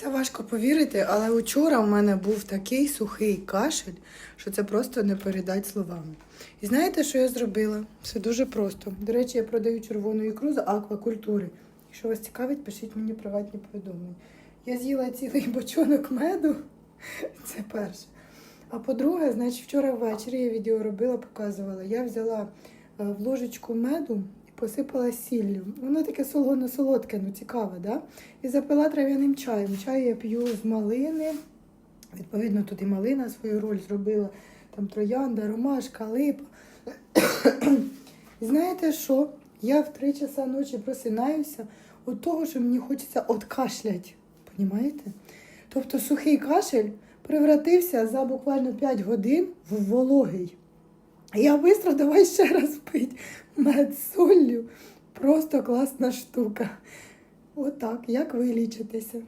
Це важко повірити, але учора в мене був такий сухий кашель, що це просто не передати словами. І знаєте, що я зробила? Все дуже просто. До речі, я продаю червону ікру з аквакультури. Якщо вас цікавить, пишіть мені приватні повідомлення. Я з'їла цілий бочонок меду. Це перше. А по-друге, значить, вчора ввечері я відео робила, показувала. Я взяла е, в ложечку меду посипала сіллю. Воно таке солоно-солодке, ну цікаве, да? І запила трав'яним чаєм. Чай я п'ю з малини. Відповідно, тут і малина свою роль зробила. Там троянда, ромашка, липа. Знаєте що? Я в 3 часа ночі просинаюся від того, що мені хочеться откашлять. Понімаєте? Тобто сухий кашель превратився за буквально 5 годин в вологий. Я быстро давай ще раз пить мед з соллю. Просто класна штука. Отак, як ви лічитеся?